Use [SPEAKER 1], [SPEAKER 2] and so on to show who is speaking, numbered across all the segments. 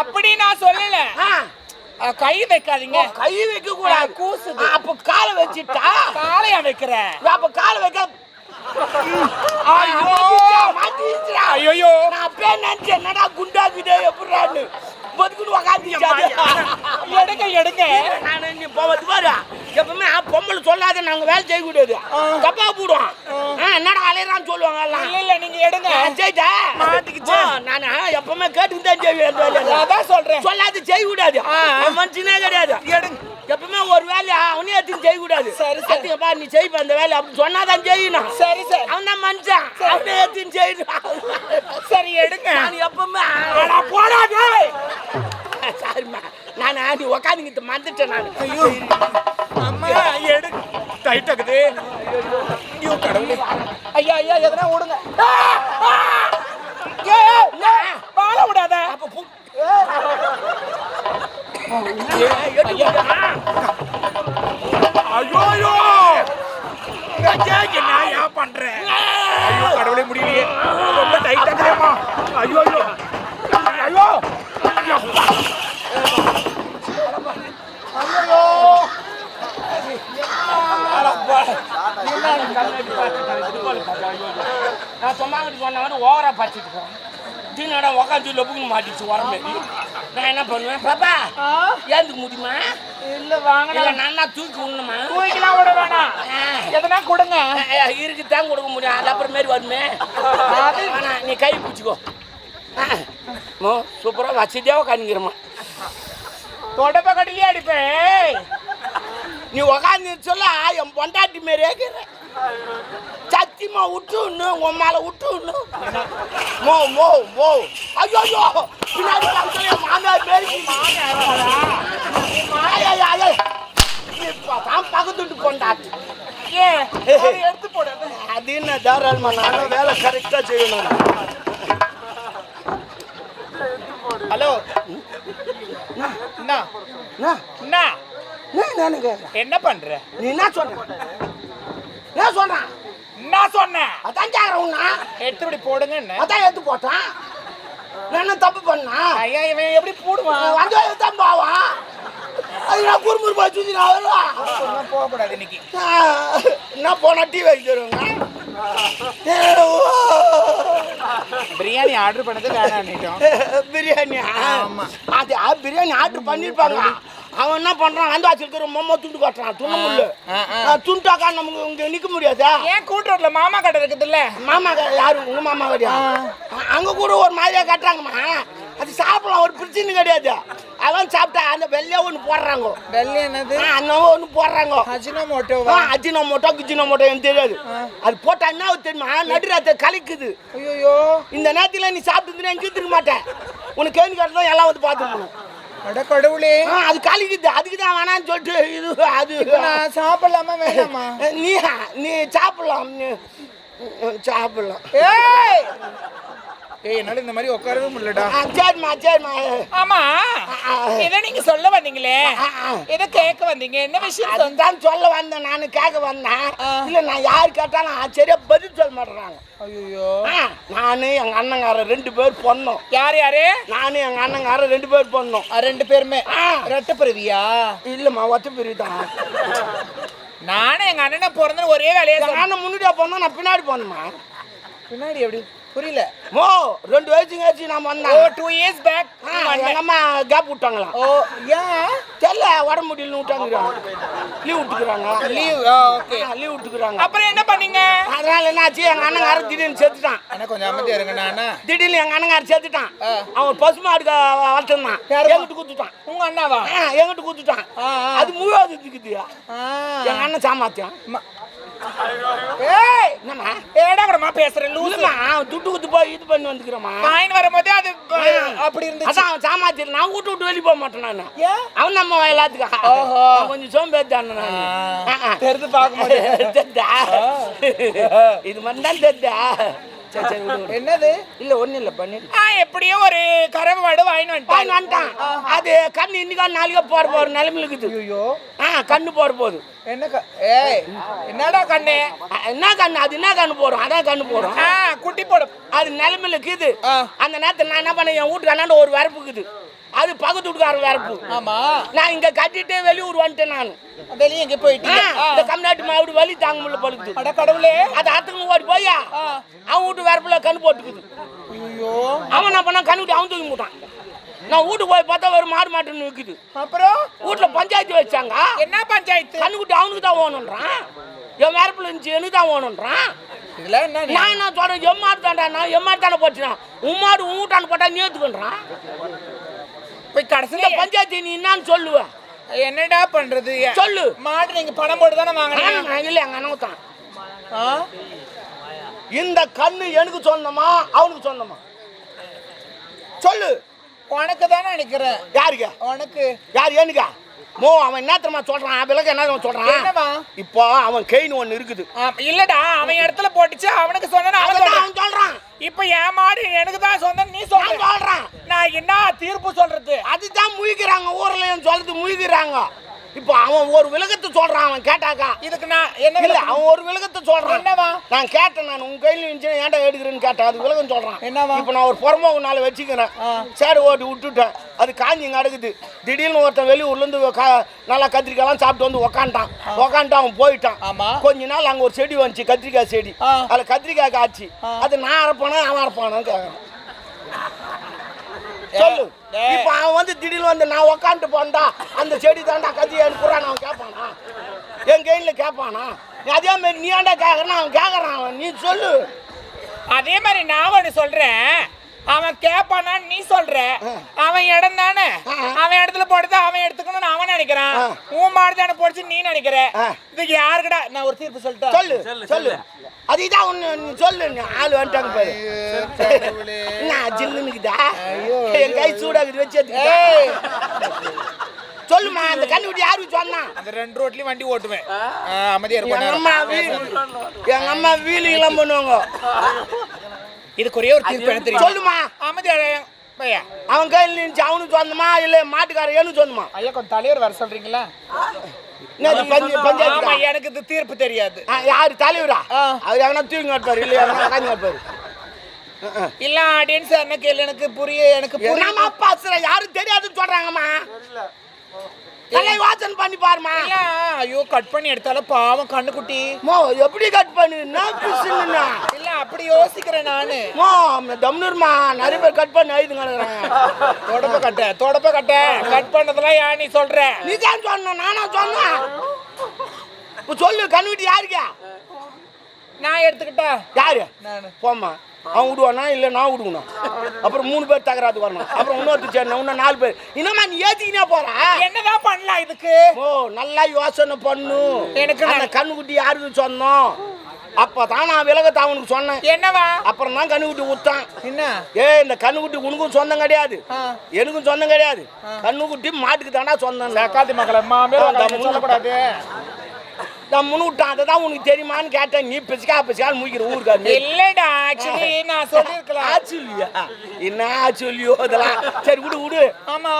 [SPEAKER 1] அப்படி நான் சொல்லல. கை வைக்காதீங்க.
[SPEAKER 2] கை வைக்க கூடாது.
[SPEAKER 1] கூசுது.
[SPEAKER 2] அப்ப காலை வச்சுட்டா?
[SPEAKER 1] காலையா வைக்கிற
[SPEAKER 2] அப்ப காலை வைக்க.
[SPEAKER 1] ஐயோ.
[SPEAKER 2] நான் அப்பே நினைச்சேன் என்னடா குண்டாக்குதே எப்படின்னு பதுக்குன்னு உக்காந்துச்சாது
[SPEAKER 1] எடுங்க எடுங்க.
[SPEAKER 2] நான் போவது பாரு. எப்பவுமே பொம்பளை சொல்லாத நாங்க வேலை செய்ய கூடாது. தப்பா போடுவோம். என்னடா அலையறான்னு சொல்லுவாங்க எல்லாம்.
[SPEAKER 1] இல்ல இல்ல நீங்க எடுங்க.
[SPEAKER 2] ஆ, செய்டா
[SPEAKER 1] மாட்டிக்கிச்சு.
[SPEAKER 2] நான் எப்பவுமே கேட்டுக்கு தான் செய்வேன்.
[SPEAKER 1] அதான் சொல்றேன்.
[SPEAKER 2] சொல்லாத செய்ய கூடாது. மனுஷனே கிடையாது.
[SPEAKER 1] எடுங்க.
[SPEAKER 2] எப்பவுமே ஒரு வேலையை அவனே எடுத்து செய்ய கூடாது.
[SPEAKER 1] சரி, சரி.
[SPEAKER 2] பா நீ செய்ப்ப அந்த வேலை அப்படின்னு சொன்னாதான் செய்யணும்.
[SPEAKER 1] சரி சரி.
[SPEAKER 2] அவன் தான் மனுஷன். அவனே எடுத்து செய்யணும்.
[SPEAKER 1] சரி எடுங்க.
[SPEAKER 2] நான் எப்பவுமே
[SPEAKER 1] அட போடா டேய்
[SPEAKER 2] சாரிம்மா. நான் நீ உக்காந்துக்கிட்டு மறந்துட்டேன் நான்.
[SPEAKER 1] ஐயோ. அம்மா. எடு. டைட் ஆகுது. ஐயோ கடவுளே. ஐயா ஐயா எதனா ஓடுங்க. ஏய், ஏய், வாழ விடாத.
[SPEAKER 2] அப்ப
[SPEAKER 1] ஐயோ ஐயோ. நான் ஏன் பண்றேன் ஐயோ கடவுளே முடியலையே. ரொம்ப டைட் ஆகுதேம்மா. ஐயோ ஐயோ ஐயோ ஐயோ
[SPEAKER 2] நான் சொன்னாங்க சொன்ன மாதிரி ஓவராக படிச்சுட்டு போறேன் தீனடா உக்காந்து லொப்புக்கு மாட்டிச்சு வர நான் என்ன பண்ணுவேன் பாப்பா ஏந்துக்க முடியுமா
[SPEAKER 1] இல்ல வாங்க
[SPEAKER 2] இல்ல நான் தான் தூக்கி விடணுமா
[SPEAKER 1] தூக்கிலாம் விட வேணாம் எதனா கொடுங்க
[SPEAKER 2] இருக்கு தான் கொடுக்க முடியும் அது அப்புறம் மாரி வருமே ஆனா நீ கை பிடிச்சிக்கோ மோ சூப்பரா வசதியாக உட்காந்துக்கிறமா
[SPEAKER 1] தொடப்ப கட்டிலே அடிப்பேன்
[SPEAKER 2] நீ உக்காந்து சொல்ல என் பொண்டாட்டி மாரியே இருக்கிற சத்தியமா விட்டு உன் மேல விட்டு விடணும் மோ மோ மோ ஐயோ ஐயோ பின்னாடி மாமியார் மாரி இப்பதான் பக்கத்துட்டு
[SPEAKER 1] எடுத்து போடு
[SPEAKER 2] அது என்ன தாராளமா நானும் வேலை கரெக்டா செய்யணும்
[SPEAKER 1] ஹலோ என்ன
[SPEAKER 2] என்ன? நீ என்ன சொல்ற என்ன சொல்றான்.
[SPEAKER 1] என்ன சொன்னேன்.
[SPEAKER 2] அதான் கேக்குறேன் உன்னா.
[SPEAKER 1] எடுத்துபடி போடுங்க என்ன?
[SPEAKER 2] அதான் எடுத்து போட்டான். நான் என்ன தப்பு பண்ணா?
[SPEAKER 1] ஐயா இவன் எப்படி போடுவான்?
[SPEAKER 2] வந்து தான் போவான் அது நான் குறுமுறு போய் சுத்தி நான்
[SPEAKER 1] அப்படிலாம் போகக்கூடாது இன்னைக்கு.
[SPEAKER 2] என்ன போனா டீ வைக்க தருவாங்க
[SPEAKER 1] பிரியாணி ஆர்டர் பண்ணது வேணாம்
[SPEAKER 2] பிரியாணி
[SPEAKER 1] ஆமா.
[SPEAKER 2] அது பிரியாணி ஆர்டர் பண்ணிருப்பாங்க அவன் என்ன பண்றான்? வந்து வச்சிருக்கிற மொம்ம துண்டு கட்டுறான். துண்ண
[SPEAKER 1] ஆ.
[SPEAKER 2] துண்டாக்கா நமக்கு இங்க நிக்க முடியாதா?
[SPEAKER 1] ஏன் கூட்டுறதுல மாமா கடை இருக்குதுல்ல?
[SPEAKER 2] மாமா க- யாரு? உங்க மாமா கிடையா? அங்க கூட ஒரு மாதிரியா கட்டுறாங்கம்மா. அது சாப்பிடலாம் ஒரு பிரச்சனை கிடையாது. அவன் சாப்பிட்டா அந்த வெள்ளையா ஒன்று போடுறாங்க.
[SPEAKER 1] வெள்ளை என்னது?
[SPEAKER 2] அந்த ஒன்று போடுறாங்க.
[SPEAKER 1] அஜினோ மோட்டோவா
[SPEAKER 2] அஜினோ மோட்டோ கிஜினோ மோட்டோ எனக்கு தெரியாது. அது போட்டா என்ன தெரியுமா? நடுராத்த கலைக்குது
[SPEAKER 1] ஐயோ
[SPEAKER 2] இந்த நேரத்துல நீ சாப்பிட்டு எங்க இருக்க மாட்டேன். உனக்கு கேள்வி கேட்டதும் எல்லாம் வந்து பார்த்துக்கணும்.
[SPEAKER 1] கடவுளே.
[SPEAKER 2] அது கழிக்குது அதுக்கு தான் வேணாம்னு சொல்லிட்டு இது அது.
[SPEAKER 1] நான் சாப்பிடலாமா வேணாமா?
[SPEAKER 2] நீ நீ சாப்பிடலாம். சாப்பிடலாம்.
[SPEAKER 1] ஏய்! ஏய் என்னால இந்த மாதிரி உட்காரவே முடியலடா.
[SPEAKER 2] சரிம்மா சரிம்மா.
[SPEAKER 1] ஆமா. ஏதோ நீங்க சொல்ல வந்தீங்களே. ஏதோ கேட்க வந்தீங்க. என்ன விஷயம்
[SPEAKER 2] அதுதான் சொல்ல வந்தேன் நான் கேட்க வந்தேன். இல்ல நான் யார் கேட்டாலும் ஆ, சரியா பதில் சொல்ல மாட்டேறாங்க.
[SPEAKER 1] ஐயோ
[SPEAKER 2] நானு எங்க அண்ணங்காரன் ரெண்டு பேர் பொண்ணோம்.
[SPEAKER 1] யார் யாரு?
[SPEAKER 2] நானும் எங்க அண்ணங்காரன் ரெண்டு பேர் பொண்ணோம்.
[SPEAKER 1] ரெண்டு பேருமே.
[SPEAKER 2] ஆ.
[SPEAKER 1] ரெட்ட பிறவியா
[SPEAKER 2] இல்லம்மா ஒத்த தான்
[SPEAKER 1] நானும் எங்க அண்ணனை பிறந்த ஒரே வேலையா.
[SPEAKER 2] அண்ணன் முன்னாடியே போனோம் நான் பின்னாடி போனோம்மா.
[SPEAKER 1] பின்னாடி எப்படி? புரியல.
[SPEAKER 2] மோ ரெண்டு வயசு கழிச்சு நான்
[SPEAKER 1] ஓ
[SPEAKER 2] வந்தேன்
[SPEAKER 1] டூ இயர்ஸ் பேக்
[SPEAKER 2] அம்மா கேப் விட்டாங்களாம்
[SPEAKER 1] ஓ ஏன்?
[SPEAKER 2] தெரியல உடம்பு முடியலன்னு விட்டாங்க லீவ் விட்டுக்குறாங்க.
[SPEAKER 1] லீவ் ஓகே
[SPEAKER 2] லீவ் விட்டுக்குறாங்க.
[SPEAKER 1] அப்புறம் என்ன பண்ணீங்க?
[SPEAKER 2] அதனால என்னாச்சு? எங்க அண்ணங்காரன் திடீர்னு செத்துட்டான்.
[SPEAKER 1] அண்ணா கொஞ்சம் அமைதியா இருங்க நானா
[SPEAKER 2] திடீர்னு எங்க அண்ணங்காரன் செத்துட்டான்.
[SPEAKER 1] ஆ.
[SPEAKER 2] அவன் பசு மாடு வளர்த்துருந்தான்? எங்கிட்டு குத்துட்டான்?
[SPEAKER 1] உங்க அண்ணாவா?
[SPEAKER 2] ஆ, எங்கிட்டு குத்துட்டான். அது முழுவது இருக்குது. எங்க அண்ணன் சாமாத்தியான்
[SPEAKER 1] ம- ஏய்
[SPEAKER 2] என்னம்மா?
[SPEAKER 1] ஏடா கூடமா பேசுறேன் லூசுமா
[SPEAKER 2] துட்டு குத்து போய் இது பண்ணி வந்துக்கிறோமா
[SPEAKER 1] வாங்கிட்டு வரும்போது அது அப்படி இருந்துச்சு.
[SPEAKER 2] அதான் அவன் சாமாத்தியம் நான் வீட்டு விட்டு வெளியே போக மாட்டேன் நான். அவன் நம்ம எல்லாத்துக்கும்.
[SPEAKER 1] ஓஹோ.
[SPEAKER 2] நான் கொஞ்சம் நான்
[SPEAKER 1] தெரிந்து பார்க்கும்போது
[SPEAKER 2] தெரிதா இது மாதிரி தான் விடு.
[SPEAKER 1] என்னது?
[SPEAKER 2] இல்ல ஒண்ணும் இல்ல பண்ணி
[SPEAKER 1] எப்படியோ ஒரு கறவை மாடு வாங்கிட்டு வந்துட்டான்.
[SPEAKER 2] வந்துட்டான் அது கண்ணு இன்னைக்கா நாளைக்கா போற போற நிலைமையில இருக்குது
[SPEAKER 1] ஐயோ
[SPEAKER 2] ஆ கண்ணு போற போது
[SPEAKER 1] என்ன ஏய் என்னடா கண்ணு?
[SPEAKER 2] என்ன கண்ணு? அது என்ன கண்ணு போடும் அதான் கண்ணு போடும்
[SPEAKER 1] ஆ குட்டி போடும்
[SPEAKER 2] அது நிலைமையில இருக்குது. அந்த நேரத்தில் நான் என்ன பண்ணேன்? என் வீட்டுக்கு அண்ணாண்ட ஒரு வரப்பு இருக்குது அது பக்கத்து வீட்டுக்கார வரப்பு
[SPEAKER 1] ஆமா.
[SPEAKER 2] நான் இங்க கட்டிட்டு வெளியூர் வந்துட்டேன் நான்.
[SPEAKER 1] வெளியே எங்க போயிட்டீங்க? ஆ.
[SPEAKER 2] இந்த கம்நாட்டு மாவட்ட வலி தாங்க முடியல பழுக்குது
[SPEAKER 1] அட கடவுளே.
[SPEAKER 2] அது அத்துக்கு ஓடி போயா. அவன் வீட்டு வரப்புல கண்ணு போட்டுக்குது.
[SPEAKER 1] ஐயோ.
[SPEAKER 2] அவன் என்ன பண்ணான்? கண்ணு அவன் தூக்கி போட்டான் நான் வீட்டுக்கு போய் பார்த்தா ஒரு மாடு மாட்டுன்னு நிற்குது
[SPEAKER 1] அப்புறம்?
[SPEAKER 2] வீட்டுல பஞ்சாயத்து வச்சாங்க.
[SPEAKER 1] என்ன பஞ்சாயத்து?
[SPEAKER 2] கண்ணுக்குட்டி அவனுக்கு தான் ஓணுன்றான். என் வரப்புல இருந்துச்சு எனக்கு தான் ஓணுன்றான். நான் என்ன சொல்றேன் எம்மாடு தாண்டா நான் எம்மாடு தானே போட்டுனான் உம்மாடு உங்கூட்டான்னு போட்டா நீ ஏத்துக்கன்றான்
[SPEAKER 1] கடைசியில
[SPEAKER 2] பஞ்சாயத்து நீ என்னன்னு சொல்லுவ.
[SPEAKER 1] என்னடா பண்றது?
[SPEAKER 2] சொல்லு.
[SPEAKER 1] மாடு நீங்க பணம் போட்டு தானே வாங்கினீங்க?
[SPEAKER 2] இல்லை எங்க அண்ணன்? இந்த கண்ணு எனக்கு சொந்தமா அவனுக்கு சொந்தமா? சொல்லு.
[SPEAKER 1] உனக்கு தானே நினைக்கிறேன்
[SPEAKER 2] யாருக்கு?
[SPEAKER 1] உனக்கு.
[SPEAKER 2] யார் எனக்கா மோ அவன் என்ன தெரியுமா சொல்றான் விலக என்ன சொல்றான்? இப்போ அவன் கெயின் ஒண்ணு இருக்குது.
[SPEAKER 1] இல்லடா அவன் இடத்துல போட்டுச்சு அவனுக்கு சொன்னா அவன் சொல்றான். இப்ப என் மாடு எனக்கு தான் சொந்தம் நீ சொல்ற.
[SPEAKER 2] சொல்றான்.
[SPEAKER 1] நான் என்ன தீர்ப்பு சொல்றது?
[SPEAKER 2] அதுதான் முழிக்கிறாங்க ஊர்ல சொல்றது முழிக்கிறாங்க இப்போ அவன் ஒரு விலகத்தை சொல்றான் அவன் கேட்டாக்கா.
[SPEAKER 1] இதுக்கு நான் என்ன
[SPEAKER 2] இல்ல? அவன் ஒரு விலகத்தை சொல்றான்.
[SPEAKER 1] என்னவா?
[SPEAKER 2] நான் கேட்டேன் நான் உங்க கையில இருந்துச்சு ஏன்டா எடுக்கிறேன்னு கேட்டேன். அது விலகம் சொல்றான்.
[SPEAKER 1] என்னவா?
[SPEAKER 2] இப்போ நான் ஒரு புறம்போக்கு நாள் வச்சுக்கிறேன். சேடு ஓட்டி விட்டுட்டேன். அது காஞ்சி கிடக்குது திடீர்னு ஒருத்தன் வெளியூர்ல இருந்து கா- நல்லா கத்திரிக்காய்லாம் சாப்பிட்டு வந்து உக்காண்டான் உக்காந்துட்டு அவன் போயிட்டான். கொஞ்ச நாள் அங்க ஒரு செடி வந்துச்சு கத்திரிக்காய் செடி. அதுல கத்திரிக்காய் காய்ச்சி. அது நான் அரைப்பானா அவன் அரைப்பானான்னு கேட்கறேன் சொல்லு. இப்போ அவன் வந்து திடீர்னு வந்து நான் உக்காந்துட்டு போண்டா அந்த செடி தாண்டா கத்திரிக்காய் குறான் அவன் கேட்பானா என் கையில் கேட்பானா அதே மாதிரி நீ ஏன்டா கேட்கறான் அவன் கேட்கறான் அவன். நீ சொல்லு.
[SPEAKER 1] அதே மாதிரி நான் ஒண்ணு சொல்றேன். அவன் கேப்பானா நீ சொல்ற. அவன் இடம் தானே. அவன் இடத்துல போடுறது அவன் எடுத்துக்கணும்னு அவன் நினைக்கிறான். உன் மாடு தானே போடுச்சு நீ நினைக்கிற. இதுக்கு யாருக்குடா? நான் ஒரு தீர்ப்பு சொல்லிட்டேன்
[SPEAKER 2] சொல்லு சொல்லு அதுதான் ஒண்ணு நீ சொல்லு ஆள் வந்துட்டாங்க பாரு. என்ன ஜில்லுன்னுக்குதா என் கை சூடாகுது வச்சு சொல்லுமா அந்த கண்ணுக்குட்டி யாருக்கு சொன்னா
[SPEAKER 1] அந்த ரெண்டு ரோட்லயும் வண்டி ஓட்டுவேன். அமைதியா
[SPEAKER 2] எங்க
[SPEAKER 1] இருக்கும்
[SPEAKER 2] அம்மா வீ- எங்க அம்மா வீலிங்லாம் பண்ணுவாங்க.
[SPEAKER 1] இதுக்கு ஒரே ஒரு தீர்ப்பு எனக்கு தெரியும்.
[SPEAKER 2] சொல்லுமா.
[SPEAKER 1] அமைதியா பையா.
[SPEAKER 2] அவன் கையில் நின்று அவனுக்கு சொந்தமா இல்ல மாட்டுக்கார எனக்கு சொந்தமா?
[SPEAKER 1] ஐயா கொஞ்சம் தலைவர் வர சொல்றீங்களா? எனக்கு இது தீர்ப்பு தெரியாது.
[SPEAKER 2] யாரு தலைவரா. அவர் எவனா தூங்கி காட்டுப்பாரு இல்ல எவனா உட்காந்து காட்டுப்பாரு
[SPEAKER 1] இல்ல ஆடியன்ஸ் என்ன கேள்வி எனக்கு புரிய எனக்கு புரிய.
[SPEAKER 2] என்னம்மா பாசுற? யாரும் தெரியாதுன்னு சொல்றாங்கம்மா. நல்லா யோசனை பண்ணி பாருமா
[SPEAKER 1] ஐயோ கட் பண்ணி எடுத்தாலும் பாவம் கண்ணுக்குட்டி.
[SPEAKER 2] மோ எப்படி கட் பண்ணு? நான்
[SPEAKER 1] அப்படி யோசிக்கிறேன் நானு.
[SPEAKER 2] மோ தம்னூர்மா நிறைய பேர் கட் பண்ணி ஐது கிடக்குறாங்க
[SPEAKER 1] தொடப்ப கட்ட தொடப்ப கட்ட. கட் பண்ணதெல்லாம் ஏன் நீ சொல்ற?
[SPEAKER 2] நீ தான் சொன்ன நானா சொன்னேன் இப்போ சொல்லு கண்ணுக்குட்டி யாருக்கா?
[SPEAKER 1] நான் எடுத்துக்கிட்டா?
[SPEAKER 2] யாரு? போம்மா. அவன் விடுவானா இல்லை நான் விடுவணும் அப்புறம் மூணு பேர் தகராது வரணும். அப்புறம் இன்னொருத்தர் சேரணும் இன்னும் நாலு பேர். இன்னமா நீ ஏத்திக்கினே போற?
[SPEAKER 1] என்னதான் பண்ணலாம் இதுக்கு?
[SPEAKER 2] ஓ நல்லா யோசனை பண்ணு.
[SPEAKER 1] எனக்கு
[SPEAKER 2] அந்த கண்ணுக்குட்டி யாருக்கு சொன்னோம்? அப்பதான் நான் விலகத்தை அவனுக்கு சொன்னேன்.
[SPEAKER 1] என்னவா?
[SPEAKER 2] அப்புறம் தான் கண்ணுக்குட்டி விட்டான்
[SPEAKER 1] என்ன?
[SPEAKER 2] ஏ இந்த கண்ணுக்குட்டி உனக்கும் சொந்தம் கிடையாது. எனக்கும் சொந்தம் கிடையாது. கண்ணுக்குட்டி மாட்டுக்கு தாண்டா சொந்தம்
[SPEAKER 1] காத்தி மக்களை மாமே சொல்லக்கூடாது
[SPEAKER 2] நான் முன்னு விட்டான் அதை தான் உனக்கு தெரியுமான்னு கேட்டேன். நீ பிசுக்கா பிசுக்கான்னு முடிக்கிற ஊருக்காரு.
[SPEAKER 1] இல்லடா ஆக்சுவலி நான் சொல்லிருக்கலாம்
[SPEAKER 2] ஆச்சு இல்லையா? என்ன ஆச்சு இல்லையோ இதெல்லாம். சரி விடு விடு.
[SPEAKER 1] ஆமா.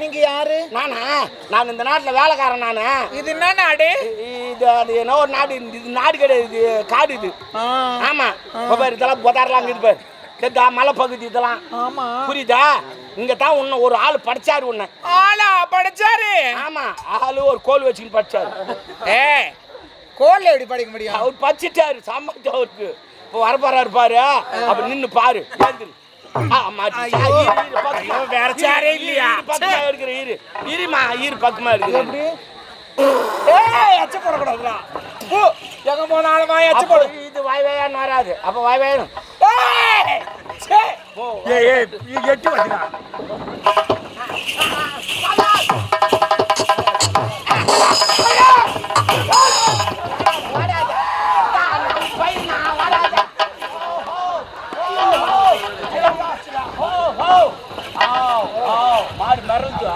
[SPEAKER 1] நீங்க யாரு?
[SPEAKER 2] நானா? நான் இந்த நாட்டில் வேலைக்காரன் நானு.
[SPEAKER 1] இது என்ன நாடு?
[SPEAKER 2] இது அது என்ன ஒரு நாடு? இது நாடு கிடையாது. காடு இது. ஆமா. இதெல்லாம் புதாரலாம் இருக்குது பாரு. கேட்டா மலை பகுதி இதெல்லாம்.
[SPEAKER 1] ஆமா.
[SPEAKER 2] புரியுதா? இங்க தான் உன்னை ஒரு ஆள் படிச்சாரு உன்னை.
[SPEAKER 1] ஆளா படிச்சாரு?
[SPEAKER 2] ஆமா ஆளு ஒரு கோல் வச்சுன்னு படிச்சாரு.
[SPEAKER 1] ஏ கோல்ல எப்படி படிக்க முடியும்?
[SPEAKER 2] அவர் படிச்சிட்டாரு சம்மத்து அவருக்கு. இப்போ வரப்பாரு பாரு. அப்ப நின்னு பாரு.
[SPEAKER 1] வேற சேரே இல்லையா?
[SPEAKER 2] பக்கமா இருக்கிற இரு. இருமா இரு பக்கமா
[SPEAKER 1] ஏய் எச்ச போடக்கூடாதுடா. எங்க போனாலும் வாய் போடு.
[SPEAKER 2] இது வாய் வாயான்னு வராது. அப்ப வாய் வாயணும்
[SPEAKER 1] ஏய்
[SPEAKER 3] எட்டு வச்சுடா
[SPEAKER 2] மாடு மறந்து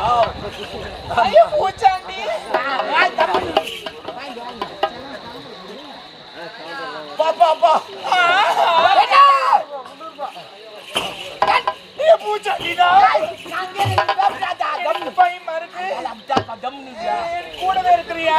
[SPEAKER 1] ஐயோ பூச்சாண்டி
[SPEAKER 2] பா பா பா கூடவே இருக்கிறியா?